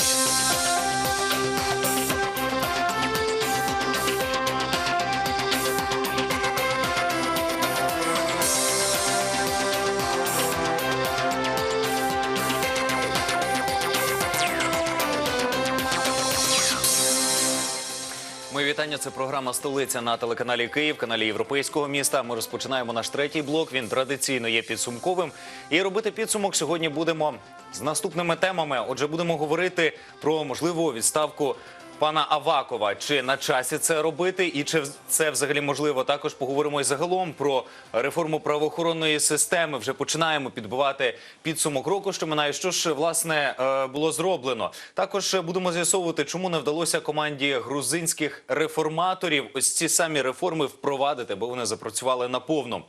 Thank you. Вітання. Це програма Столиця на телеканалі Київ, каналі Європейського міста. Ми розпочинаємо наш третій блок. Він традиційно є підсумковим. І робити підсумок сьогодні будемо з наступними темами. Отже, будемо говорити про можливу відставку. Пана Авакова, чи на часі це робити, і чи це взагалі можливо? Також поговоримо і загалом про реформу правоохоронної системи. Вже починаємо підбивати підсумок року, що минає. Що ж власне е, було зроблено? Також будемо з'ясовувати, чому не вдалося команді грузинських реформаторів ось ці самі реформи впровадити, бо вони запрацювали наповну.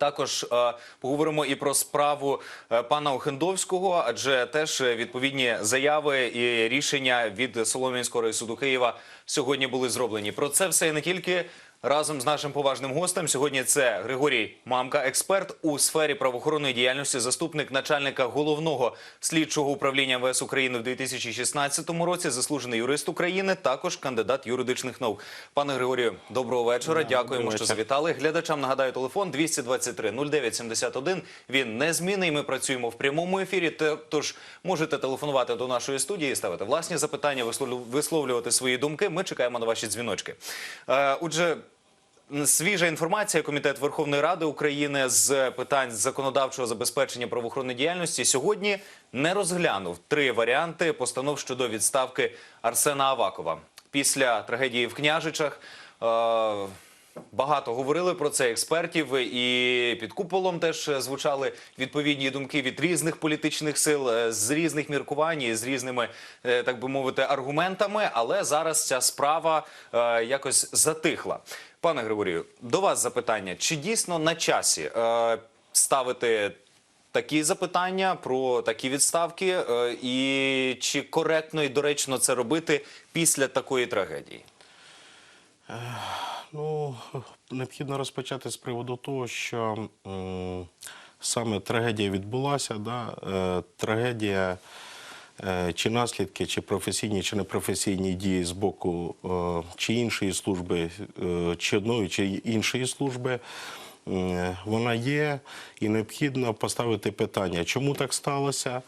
Також е, поговоримо і про справу е, пана Охендовського, адже теж е, відповідні заяви і рішення від Солом'янського райсуду Києва сьогодні були зроблені. Про це все і не тільки разом з нашим поважним гостем. Сьогодні це Григорій Мамка, експерт у сфері правоохоронної діяльності, заступник начальника головного слідчого управління МВС України в 2016 році, заслужений юрист України, також кандидат юридичних наук. Пане Григорію, доброго вечора. Дякуємо, що вечір. завітали. Глядачам нагадаю телефон 223 0971. Він незмінний. Ми працюємо в прямому ефірі. Тож можете телефонувати до нашої студії, ставити власні запитання, висловлю- висловлювати свої думки. Ми чекаємо на ваші дзвіночки. Е, Отже. Свіжа інформація. Комітет Верховної Ради України з питань законодавчого забезпечення правоохоронної діяльності сьогодні не розглянув три варіанти постанов щодо відставки Арсена Авакова після трагедії в Княжичах. Е, Багато говорили про це експертів, і під куполом теж звучали відповідні думки від різних політичних сил е, з різних міркувань, з різними, е, так би мовити, аргументами. Але зараз ця справа е, якось затихла. Пане Григорію, до вас запитання: чи дійсно на часі е, ставити такі запитання про такі відставки, е, і чи коректно і доречно це робити після такої трагедії? Ну, необхідно розпочати з приводу того, що м, саме трагедія відбулася. Да? Е, трагедія е, чи наслідки, чи професійні, чи непрофесійні дії з боку е, чи іншої служби, е, чи одної, чи іншої служби. Вона є і необхідно поставити питання, чому так сталося,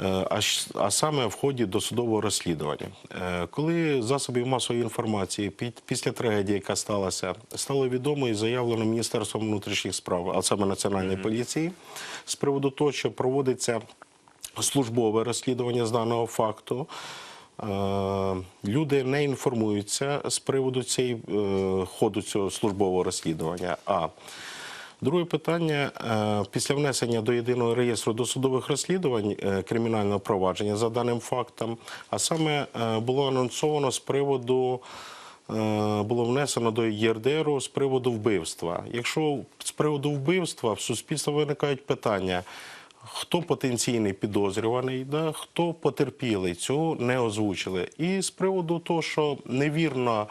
Е, а, саме в ході досудового розслідування. Е, Коли засобів масової інформації після трагедії, яка сталася, стало відомо і заявлено Міністерством внутрішніх справ, а саме Національної поліції, з приводу того, що проводиться службове розслідування з даного факту. Е, Люди не інформуються з приводу цієї е, ходу цього службового розслідування. А Друге питання Е, після внесення до єдиного реєстру досудових розслідувань кримінального провадження за даним фактом, а саме було анонсовано з приводу. Було внесено до ЄРДРу з приводу вбивства. Якщо з приводу вбивства в суспільстві виникають питання, хто потенційний підозрюваний, да, хто потерпілий, цього не озвучили. І з приводу того, що невірно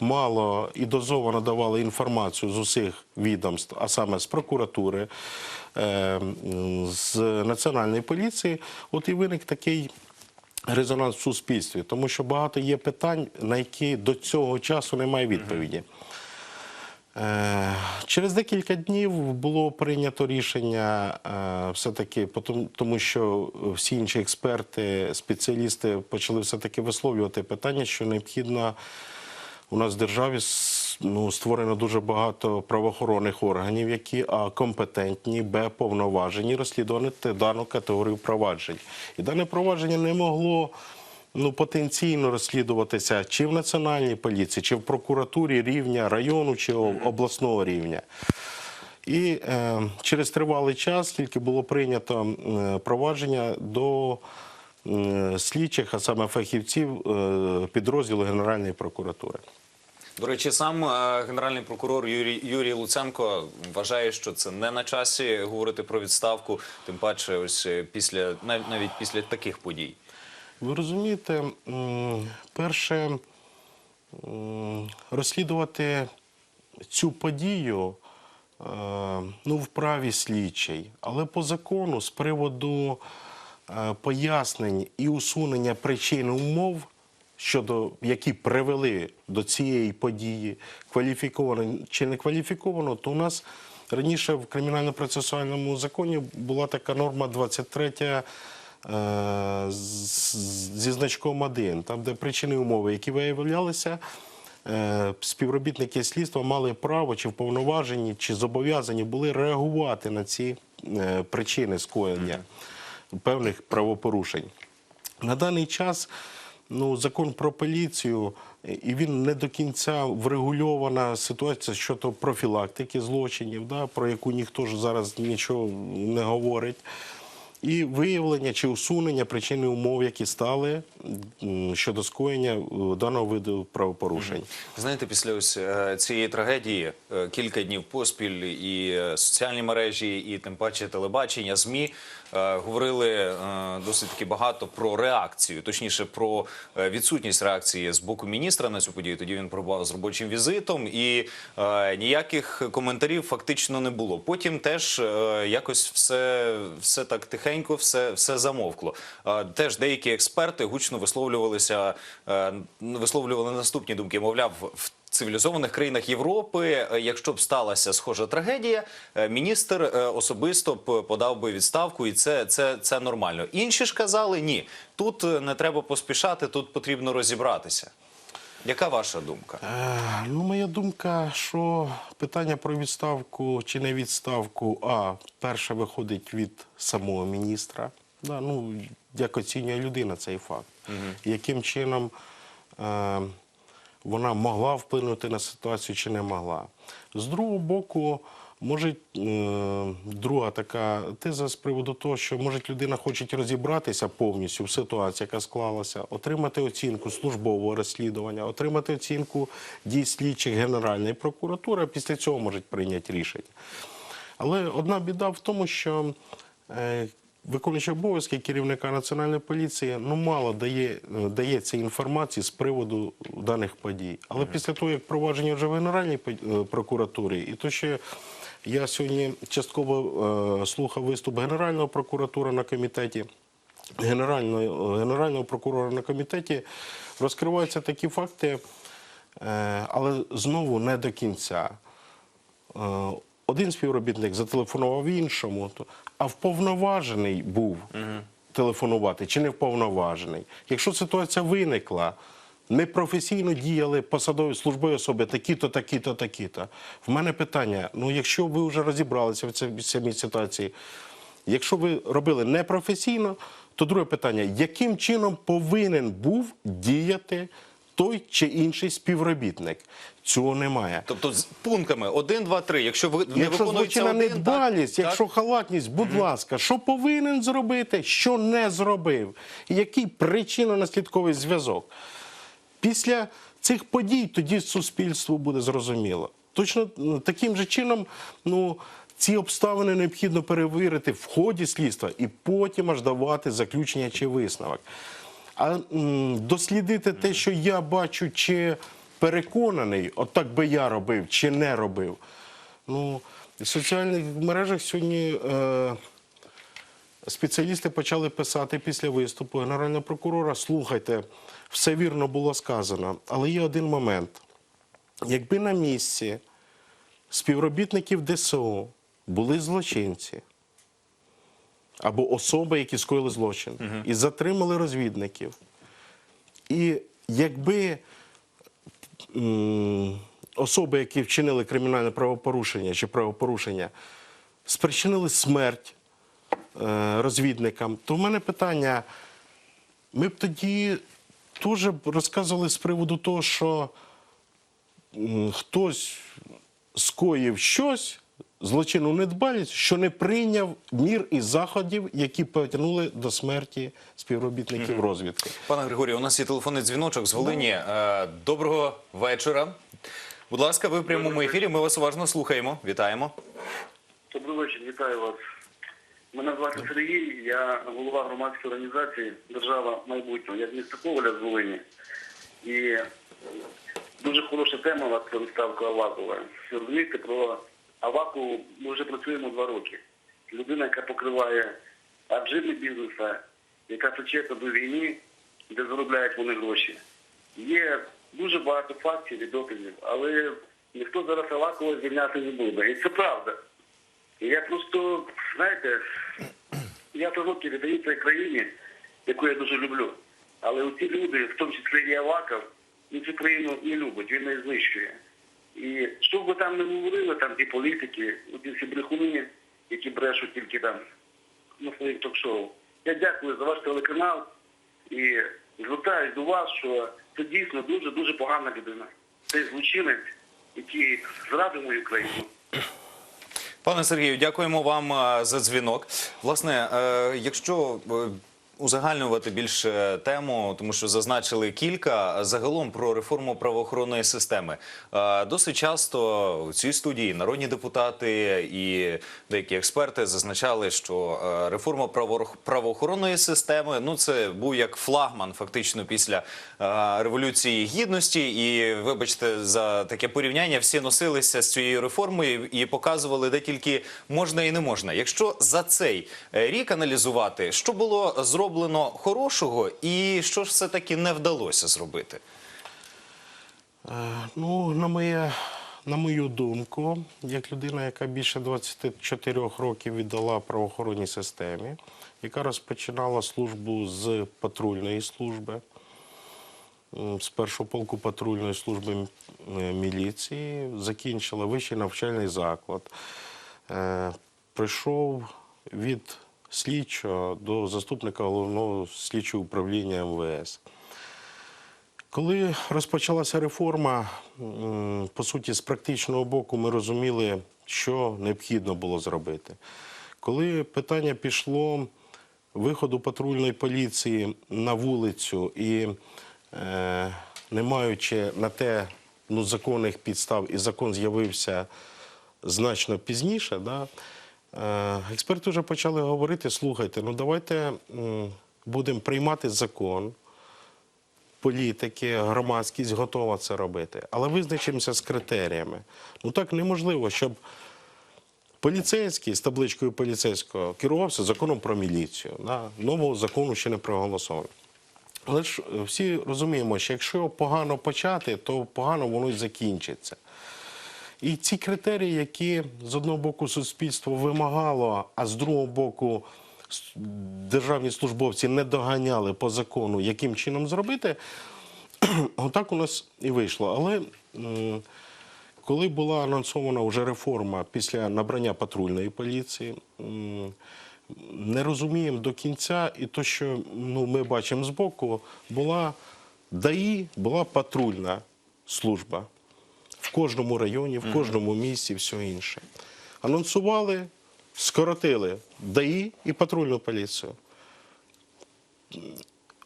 мало і дозовано давали інформацію з усіх відомств, а саме з прокуратури, е, з національної поліції, от і виник такий. Резонанс в суспільстві, тому що багато є питань, на які до цього часу немає відповіді. Е, Через декілька днів було прийнято рішення е, все-таки, тому що всі інші експерти, спеціалісти почали все-таки висловлювати питання, що необхідно у нас в державі ну, створено дуже багато правоохоронних органів, які а компетентні, б повноважені розслідувати дану категорію проваджень. І дане провадження не могло ну, потенційно розслідуватися чи в національній поліції, чи в прокуратурі рівня району чи обласного рівня. І е, через тривалий час тільки було прийнято е, провадження до е, слідчих, а саме фахівців е, підрозділу Генеральної прокуратури. До речі, сам е, генеральний прокурор Юрій, Юрій Луценко вважає, що це не на часі говорити про відставку, тим паче, ось е, після навіть після таких подій. Ви розумієте, перше розслідувати цю подію е, ну, вправі слідчий, але по закону з приводу е, пояснень і усунення причин умов, щодо які привели до цієї події, кваліфіковано чи не кваліфіковано, то у нас раніше в кримінально-процесуальному законі була така норма 23 е, з- зі значком 1, там, де причини умови, які виявлялися, е, співробітники слідства мали право чи вповноважені, чи зобов'язані були реагувати на ці е, причини скоєння певних правопорушень. На даний час ну, закон про поліцію, е, і він не до кінця врегульована ситуація щодо профілактики злочинів, да, про яку ніхто ж зараз нічого не говорить. І виявлення чи усунення причин і умов, які стали щодо скоєння е, даного виду правопорушень. Знаєте, після ось е, цієї трагедії е, кілька днів поспіль і соціальні мережі, і тим паче телебачення, змі говорили е, досить таки багато про реакцію, точніше про е, відсутність реакції з боку міністра на цю подію. Тоді він пробував з робочим візитом, і е, ніяких коментарів фактично не було. Потім теж е, якось все, все так тихенько, все, все замовкло. Е, Теж деякі експерти гучно висловлювалися, е, висловлювали наступні думки. Мовляв, в цивілізованих країнах Європи, е, якщо б сталася схожа трагедія, е, міністр е, особисто б подав би відставку, і це, це, це нормально. Інші ж казали, ні, тут не треба поспішати, тут потрібно розібратися. Яка ваша думка? Е, Ну, моя думка, що питання про відставку чи не відставку, а перше виходить від самого міністра. Да, ну, як оцінює людина цей факт. Яким чином е, вона могла вплинути на ситуацію чи не могла. З другого боку, може, е, друга така теза з приводу того, що може людина хоче розібратися повністю в ситуації, яка склалася, отримати оцінку службового розслідування, отримати оцінку дій слідчих Генеральної прокуратури, а після цього можуть прийняти рішення. Але одна біда в тому, що е, виконуючий обов'язки керівника національної поліції ну мало дає, е, дається інформації з приводу даних подій. Але після того, як провадження вже в Генеральній е, прокуратурі, і то ще я сьогодні частково е, слухав виступ Генерального прокуратури на комітеті. Генерального, генерального прокурора на комітеті розкриваються такі факти, е, але знову не до кінця. Е, Один співробітник зателефонував іншому, а вповноважений був телефонувати чи не вповноважений. Якщо ситуація виникла, непрофесійно діяли посадові службові особи, такі-то, такі-то, такі-то. В мене питання: ну якщо ви вже розібралися в цій самій ситуації, якщо ви робили непрофесійно, то друге питання: яким чином повинен був діяти той чи інший співробітник? Цього немає. Тобто з пунктами 1, 2, 3. Якщо ви не Якщо один, недбалість, так, якщо халатність, будь ласка, що повинен зробити, що не зробив, який причинно-наслідковий зв'язок. Після цих подій тоді суспільству буде зрозуміло. Точно таким же чином, ну. Ці обставини необхідно перевірити в ході слідства і потім аж давати заключення чи висновок. А дослідити те, що я бачу, чи переконаний, от так би я робив, чи не робив. Ну, в соціальних мережах сьогодні е, спеціалісти почали писати після виступу Генерального прокурора: слухайте, все вірно було сказано, але є один момент. Якби на місці співробітників ДСО були злочинці або особи, які скоїли злочин, і затримали розвідників, і якби особи, які вчинили кримінальне правопорушення чи правопорушення, спричинили смерть е, розвідникам, то в мене питання: ми б тоді теж розказували з приводу того, що хтось скоїв щось, злочинну недбалість, що не прийняв мір і заходів, які потягнули до смерті співробітників розвідки. Пане Григорію, у нас є телефонний дзвіночок з Волині. Е, Доброго вечора. Будь ласка, ви в прямому ефірі. Ми вас уважно слухаємо. Вітаємо. Добрий вечір, вітаю вас. Мене звати Сергій, я голова громадської організації Держава майбутнього. Я з міста Коваля з Волині. І дуже хороша тема у вас про відставку Авакова. Розумієте, про Авакову ми вже працюємо два роки. Людина, яка покриває аджирний бізнес, яка причетна до війни, де заробляють вони гроші. Є дуже багато фактів і доказів, але ніхто зараз Авакова звільняти не буде. І це правда. І я просто, знаєте, я три роки віддаю цій країні, яку я дуже люблю. Але ці люди, в тому числі і Аваков, він цю країну не любить, він її знищує. І що б ви там не говорили, там ті політики, ті всі брехуни, які брешуть тільки там на своїх ток-шоу. Я дякую за ваш телеканал і звертаюсь до вас, що це дійсно дуже-дуже погана людина. Це злочинець, який зрадив мою країну. Пане Сергію, дякуємо вам е, за дзвінок. Власне, е, якщо е, узагальнювати більше тему, тому що зазначили кілька загалом про реформу правоохоронної системи. Досить часто у цій студії народні депутати і деякі експерти зазначали, що реформа правоохоронної системи ну це був як флагман, фактично після революції гідності. І вибачте за таке порівняння, всі носилися з цією реформою і показували, де тільки можна і не можна. Якщо за цей е, рік аналізувати, що було зроблено хорошого, і що ж все таки не вдалося зробити. Е, Ну, на, моє, на мою думку, як людина, яка більше 24 років віддала правоохоронній системі, яка розпочинала службу з патрульної служби, з першого полку патрульної служби е, міліції, закінчила вищий навчальний заклад, е, прийшов від слідчого до заступника головного слідчого управління МВС. Коли розпочалася реформа, по суті, з практичного боку, ми розуміли, що необхідно було зробити. Коли питання пішло виходу патрульної поліції на вулицю і е, не маючи на те ну, законних підстав, і закон з'явився значно пізніше, да, експерти вже почали говорити: слухайте, ну давайте будемо приймати закон політики, громадськість готова це робити. Але визначимося з критеріями. Ну так неможливо, щоб поліцейський з табличкою поліцейського керувався законом про міліцію. Да? Нового закону ще не проголосовано. Але ж е, всі розуміємо, що якщо погано почати, то погано воно й закінчиться. І ці критерії, які з одного боку суспільство вимагало, а з другого боку державні службовці не доганяли по закону, яким чином зробити, отак у нас і вийшло. Але коли була анонсована вже реформа після набрання патрульної поліції, не розуміємо до кінця, і то, що ну, ми бачимо збоку, була ДАІ, була патрульна служба в кожному районі, в кожному місті, все інше. Анонсували, скоротили ДАІ і патрульну поліцію.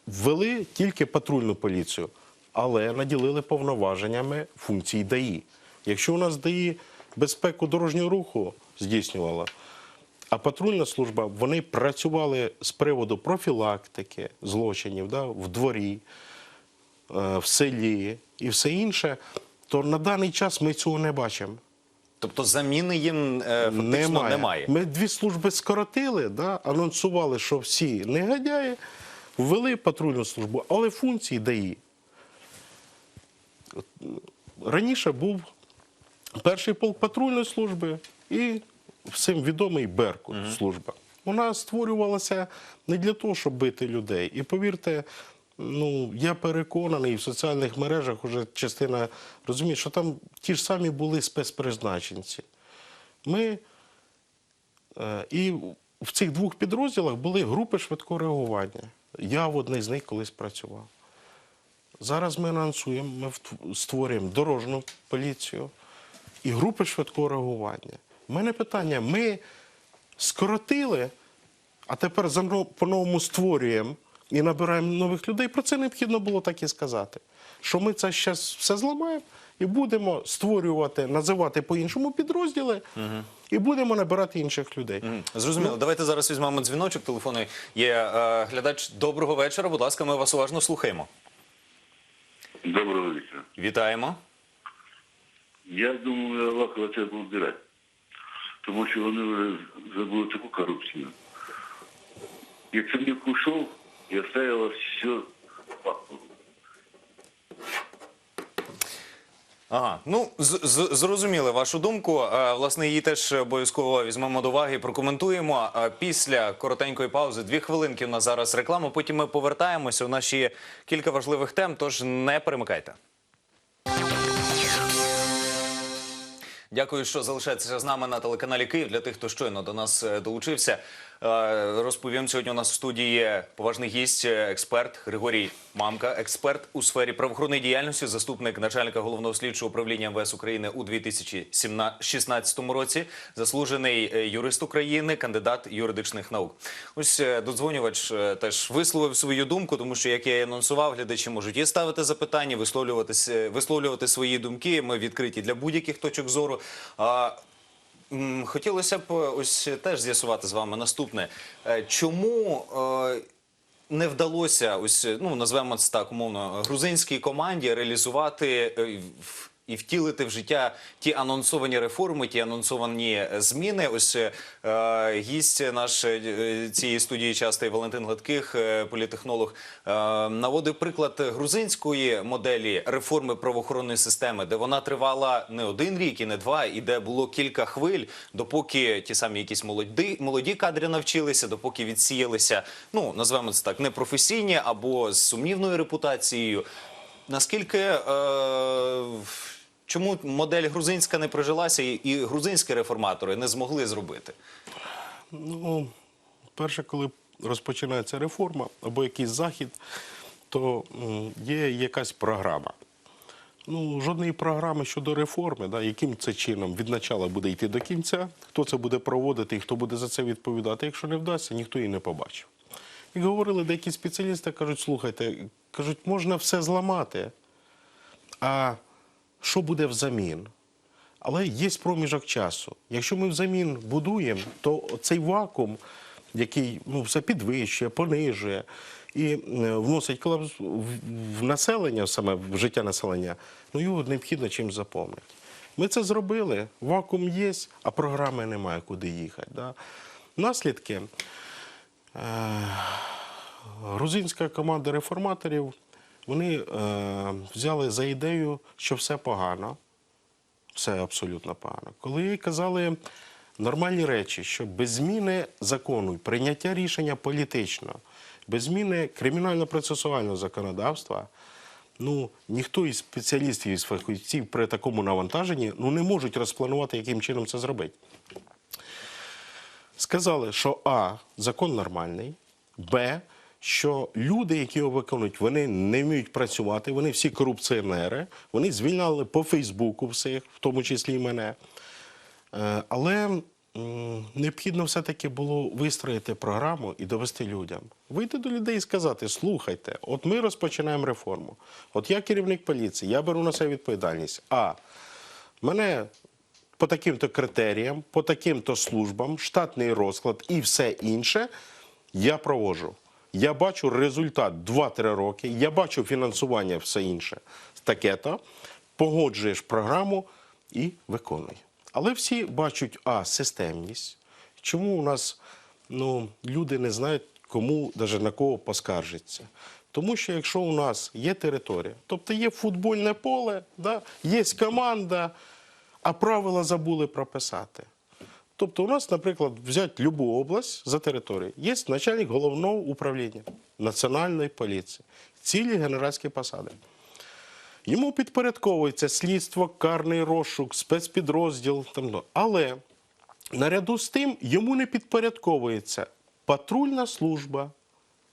Ввели тільки патрульну поліцію, але наділили повноваженнями функцій ДАІ. Якщо у нас ДАІ безпеку дорожнього руху здійснювала, а патрульна служба вони працювали з приводу профілактики злочинів да, в дворі, е, в селі і все інше, то на даний час ми цього не бачимо. Тобто заміни їм е, фактично немає. Ми дві служби скоротили, да, анонсували, що всі негодяї ввели патрульну службу, але функції ДАІ. Раніше був перший полк патрульної служби і всім відомий Беркут служба. Вона створювалася не для того, щоб бити людей. І повірте, ну я переконаний, в соціальних мережах вже частина розуміє, що там ті ж самі були спецпризначенці. Ми Е, І в цих двох підрозділах були групи швидкого реагування. Я в одній з них колись працював. Зараз ми анонсуємо, ми створюємо дорожню поліцію і групи швидкого реагування. У мене питання: ми скоротили, а тепер по-новому створюємо і набираємо нових людей. Про це необхідно було так і сказати. Що ми це зараз все зламаємо і будемо створювати, називати по-іншому підрозділи, і будемо набирати інших людей. Мгм. Зрозуміло. Давайте зараз візьмемо дзвіночок телефонний. Є е, глядач. Доброго вечора. Будь ласка, ми вас уважно слухаємо. Доброго вечора. Вітаємо. Я думаю, Авакова треба вбирати. Тому що вони вже забули таку корупцію. Яценюк ушов, и оставила все Ага, ну зрозуміли вашу думку. Е, Власне, її теж обов'язково візьмемо до уваги, і прокоментуємо. А Після коротенької паузи дві хвилинки. У нас зараз реклама. Потім ми повертаємося. У нас є кілька важливих тем. Тож не перемикайте. Дякую, що залишаєтеся з нами на телеканалі Київ. Для тих, хто щойно до нас е, долучився. Е, Розповім сьогодні. У нас в студії поважний гість, е, експерт Григорій Мамка, експерт у сфері правоохоронної діяльності, заступник начальника головного слідчого управління МВС України у 2016 році, заслужений е, юрист України, кандидат юридичних наук. Ось додзвонювач теж висловив свою думку, тому що як я і анонсував, глядачі можуть і ставити запитання, висловлюватися, висловлювати свої думки. Ми відкриті для будь-яких точок зору. Хотілося б е, ось теж з'ясувати з вами наступне. Е, Чому е, не вдалося ось ну назвемо це так умовно грузинській команді реалізувати е, і втілити в життя ті анонсовані реформи, ті анонсовані е, зміни. Ось е, гість наш е, цієї студії частий Валентин Гладких, е, політехнолог, е, наводив приклад грузинської моделі реформи правоохоронної системи, де вона тривала не один рік і не два, і де було кілька хвиль, допоки ті самі якісь молоді, молоді кадри навчилися, допоки відсіялися, ну назвемо це так, непрофесійні або з сумнівною репутацією. Наскільки е, чому модель грузинська не прижилася, і, грузинські реформатори не змогли зробити? Ну, перше, коли розпочинається реформа або якийсь захід, то є якась програма. Ну, жодної програми щодо реформи, да, яким це чином від начала буде йти до кінця, хто це буде проводити і хто буде за це відповідати. Якщо не вдасться, ніхто її не побачив. І говорили деякі спеціалісти, кажуть, слухайте, кажуть, можна все зламати, а що буде взамін? Але є проміжок часу. Якщо ми взамін будуємо, то цей вакуум, який ну, все підвищує, понижує і е, вносить колапс в, населення, саме в життя населення, ну його необхідно чим заповнити. Ми це зробили, вакуум є, а програми немає, куди їхати. Да? Наслідки. Е, грузинська команда реформаторів вони е, взяли за ідею, що все погано, все абсолютно погано. Коли казали нормальні речі, що без зміни закону, прийняття рішення політично, без зміни кримінально-процесуального законодавства, ну ніхто із спеціалістів із фахівців при такому навантаженні ну, не можуть розпланувати, яким чином це зробити. Сказали, що А, закон нормальний, Б, що люди, які його виконують, вони не вміють працювати, вони всі корупціонери, вони звільняли по Фейсбуку всіх, в тому числі і мене. Е, Але необхідно все-таки було вистроїти програму і довести людям. Вийти до людей і сказати: слухайте, от ми розпочинаємо реформу. От я керівник поліції, я беру на себе відповідальність. А мене по таким-то критеріям, по таким-то службам, штатний розклад і все інше я проводжу. Я бачу результат 2-3 роки, я бачу фінансування, все інше. Таке-то, погоджуєш програму і виконуй. Але всі бачать, а, системність. Чому у нас ну, люди не знають, кому, навіть на кого поскаржиться? Тому що якщо у нас є територія, тобто є футбольне поле, да, є команда, а правила забули прописати. Тобто, у нас, наприклад, взяти любу область за територією. Є начальник головного управління Національної поліції, цілі генеральські посади. Йому підпорядковується слідство, карний розшук, спецпідрозділ. Там, ну. Але наряду з тим йому не підпорядковується патрульна служба,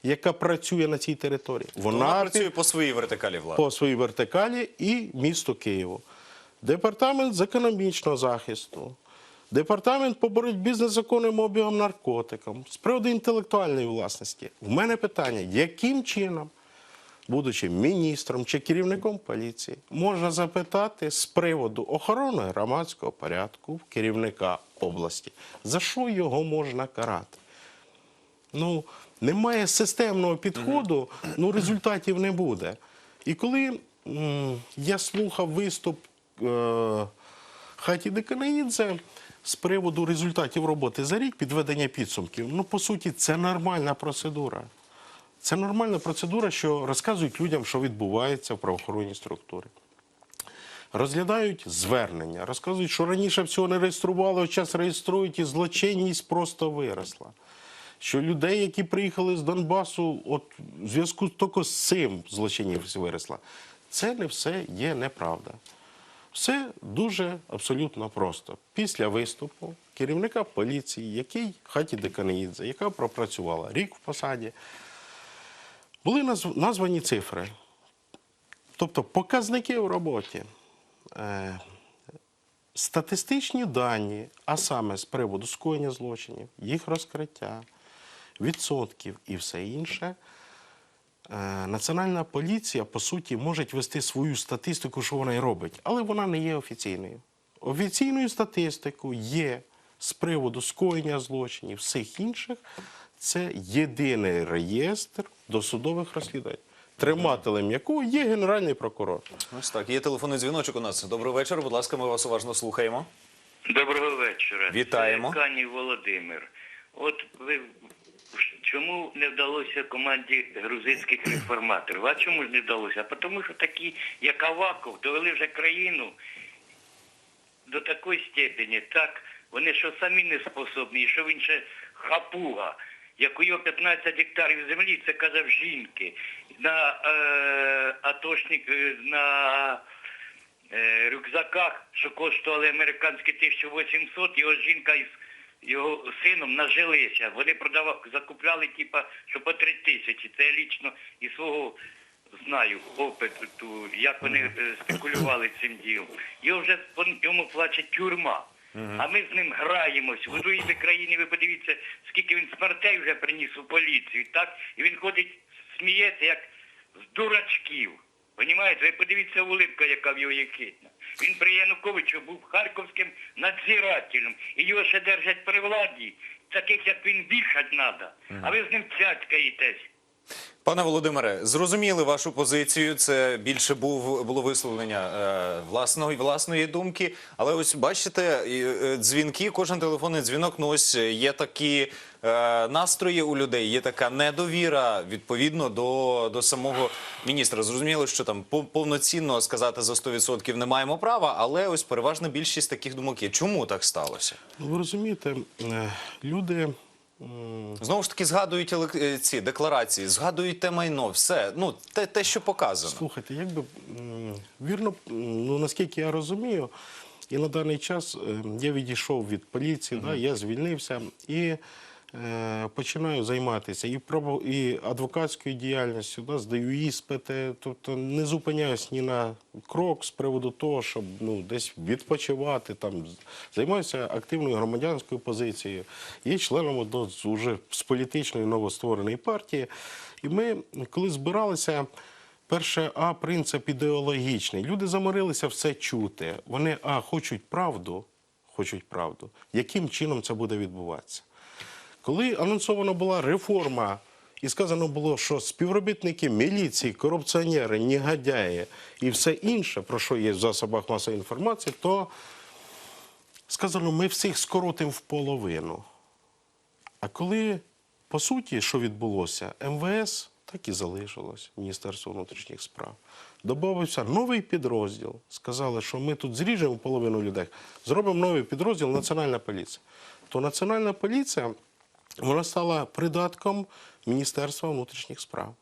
яка працює на цій території. Вона, під- працює по своїй вертикалі влади. по своїй вертикалі і місто Києву. Департамент з економічного захисту, департамент по боротьбі з незаконним обігом наркотиком, з приводу інтелектуальної власності. У мене питання, яким чином, будучи міністром чи керівником поліції, можна запитати з приводу охорони громадського порядку керівника області, за що його можна карати? Ну, немає системного підходу, ну результатів не буде. І коли я слухав виступ е, Хаті Деканаїдзе з приводу результатів роботи за рік, підведення підсумків, ну, по суті, це нормальна процедура. Це нормальна процедура, що розказують людям, що відбувається в правоохоронній структурі. Розглядають звернення, розказують, що раніше всього не реєстрували, а зараз реєструють, і злочинність просто виросла. Що людей, які приїхали з Донбасу, от в зв'язку тільки з цим злочинність виросла. Це не все є неправда. Все дуже абсолютно просто. Після виступу керівника поліції, який хаті Деканаїдзе, яка пропрацювала рік в посаді, були названі цифри. Тобто показники в роботі, е, статистичні дані, а саме з приводу скоєння злочинів, їх розкриття, відсотків і все інше. Е, Національна поліція, по суті, може вести свою статистику, що вона і робить, але вона не є офіційною. Офіційною статистикою є з приводу скоєння злочинів, всіх інших. Це єдиний реєстр досудових розслідувань, тримателем якого є генеральний прокурор. Ось так. Є телефонний дзвіночок у нас. Добрий вечір. Будь ласка, ми вас уважно слухаємо. Доброго вечора. Вітаємо. Це Володимир. От ви чому не вдалося команді грузинських реформаторів? А чому ж не вдалося? А тому що такі, як Аваков, довели вже країну до такої степені, так вони що самі не способні, і що він ще хапуга. Як у його 15 гектарів землі, це казав жінки. На е, атошник е, на е, рюкзаках, що коштували американські 1800, його жінка із його сином нажилися. Вони продавали, закупляли, типа, що по 3 тисячі. Це я лічно із свого знаю опиту, як вони е, спекулювали цим ділом. Його вже ньому плаче тюрма. А ми з ним граємось. В другій країні ви подивіться, скільки він смертей вже приніс у поліцію, так? І він ходить, сміється, як з дурачків. Понімаєте? Ви подивіться улипка, яка в його є. Він при Януковичу був харківським надзирателем. І його ще держать при владі. Таких, як він, вішать треба. А ви з ним цяцькаєтесь. Пане Володимире, зрозуміли вашу позицію. Це більше був було висловлення е, власної власної думки. Але ось бачите, е, дзвінки, кожен телефонний дзвінок. Ну ось є такі е, настрої у людей, є така недовіра відповідно до, до самого міністра. Зрозуміло, що там пов- повноцінно сказати за 100% не маємо права, але ось переважна більшість таких думок є. Чому так сталося? Ну, ви розумієте, е, люди. Знову ж таки згадують е, ці декларації, згадують те майно, все. Ну те, те що показано. Слухайте, якби вірно, ну наскільки я розумію, і на даний час е, я відійшов від поліції, да, я звільнився і починаю займатися і і адвокатською діяльністю, да, здаю іспити, тобто не зупиняюсь ні на крок з приводу того, щоб ну, десь відпочивати, там, займаюся активною громадянською позицією, є членом одного з з політичної новоствореної партії. І ми, коли збиралися, Перше, а принцип ідеологічний. Люди заморилися все чути. Вони а хочуть правду, хочуть правду. Яким чином це буде відбуватися? Коли анонсована була реформа, і сказано було, що співробітники міліції, корупціонери, негодяї і все інше, про що є в засобах масової інформації, то сказано, ми всіх скоротимо в половину. А коли, по суті, що відбулося, МВС так і залишилось, Міністерство внутрішніх справ. Добавився новий підрозділ. Сказали, що ми тут зріжемо половину людей, зробимо новий підрозділ Національна поліція. То Національна поліція вона стала придатком Міністерства внутрішніх справ.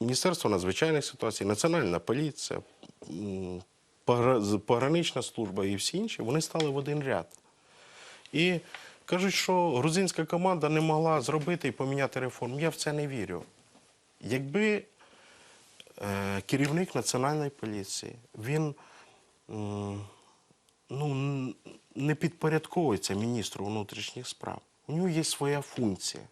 Міністерство надзвичайних ситуацій, Національна поліція, погранична служба і всі інші, вони стали в один ряд. І кажуть, що грузинська команда не могла зробити і поміняти реформу. Я в це не вірю. Якби е, керівник національної поліції, він ну, не підпорядковується міністру внутрішніх справ. У нього є своя функція.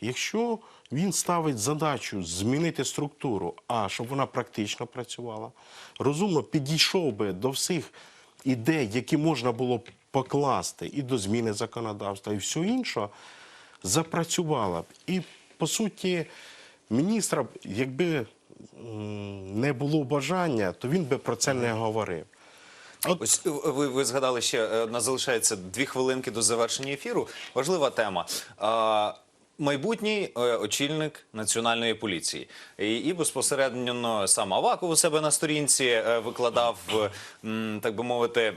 Якщо він ставить задачу змінити структуру, а щоб вона практично працювала, розумно підійшов би до всіх ідей, які можна було б покласти, і до зміни законодавства, і все інше, запрацювала б. І по суті, міністра, якби не було бажання, то він би про це не говорив. Ось е, ви, ви згадали ще е, нас залишається дві хвилинки до завершення ефіру. Важлива тема. А, майбутній е, очільник національної поліції. І, і безпосередньо сам Аваков у себе на сторінці викладав, так би мовити,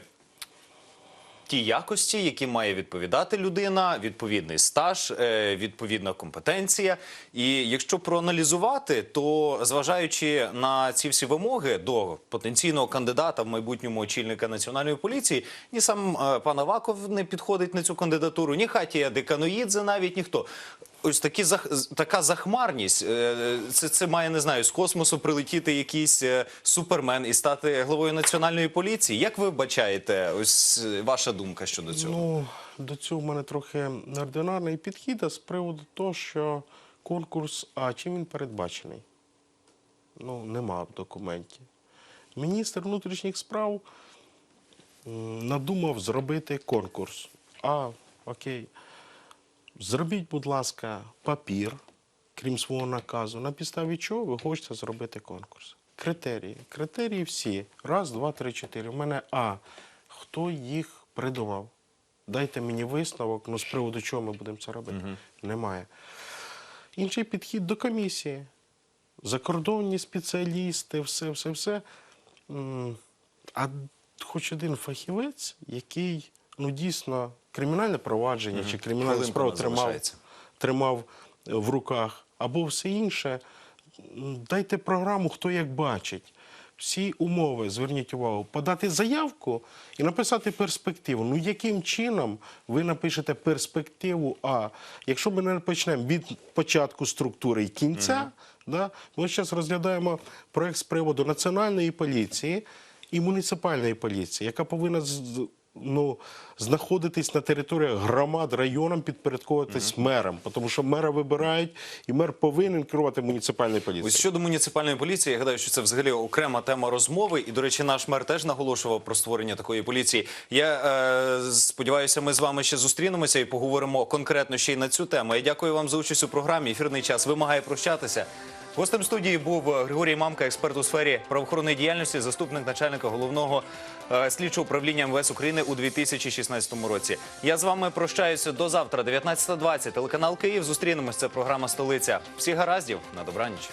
ті якості, які має відповідати людина, відповідний стаж, е, відповідна компетенція. І якщо проаналізувати, то зважаючи на ці всі вимоги до потенційного кандидата в майбутньому очільника національної поліції, ні сам е, пан Аваков не підходить на цю кандидатуру, ні Хатія Деканоїдзе, навіть ніхто. Ось такі така захмарність. е, Це, це має не знаю з космосу прилетіти якийсь е, супермен і стати главою національної поліції. Як ви бачаєте? Ось е, ваша думка щодо цього? Ну, до цього в мене трохи неординарний підхід а з приводу того, що конкурс, а чим він передбачений? Ну, нема в документі. Міністр внутрішніх справ надумав зробити конкурс. А, окей. Зробіть, будь ласка, папір, крім свого наказу, на підставі чого ви хочете зробити конкурс. Критерії. Критерії всі. Раз, два, три, чотири. У мене А. Хто їх придумав? Дайте мені висновок, ну з приводу чого ми будемо це робити. Немає. Інший підхід до комісії. Закордонні спеціалісти, все, все, все. А хоч один фахівець, який ну дійсно кримінальне провадження чи кримінальну справу тримав, тримав е, в руках, або все інше. Дайте програму, хто як бачить. Всі умови, зверніть увагу, подати заявку і написати перспективу. Ну яким чином ви напишете перспективу? А якщо ми не почнемо від початку структури і кінця, да, ми зараз розглядаємо проект з приводу національної поліції і муніципальної поліції, яка повинна ну, знаходитись на території громад районом, підпорядковуватись мерам, тому що мера вибирають, і мер повинен керувати муніципальною поліцією. Ось щодо муніципальної поліції, я гадаю, що це взагалі окрема тема розмови. І, до речі, наш мер теж наголошував про створення такої поліції. Я е, сподіваюся, ми з вами ще зустрінемося і поговоримо конкретно ще й на цю тему. Я дякую вам за участь у програмі. Ефірний час вимагає прощатися. Гостем студії був е, Григорій Мамка, експерт у сфері правоохоронної діяльності, заступник начальника головного е, слідчого управління МВС України у 2016 році. Я з вами прощаюся до завтра, 19.20. Телеканал Київ. Зустрінемось. Це програма Столиця. Всіх гараздів на добраніч.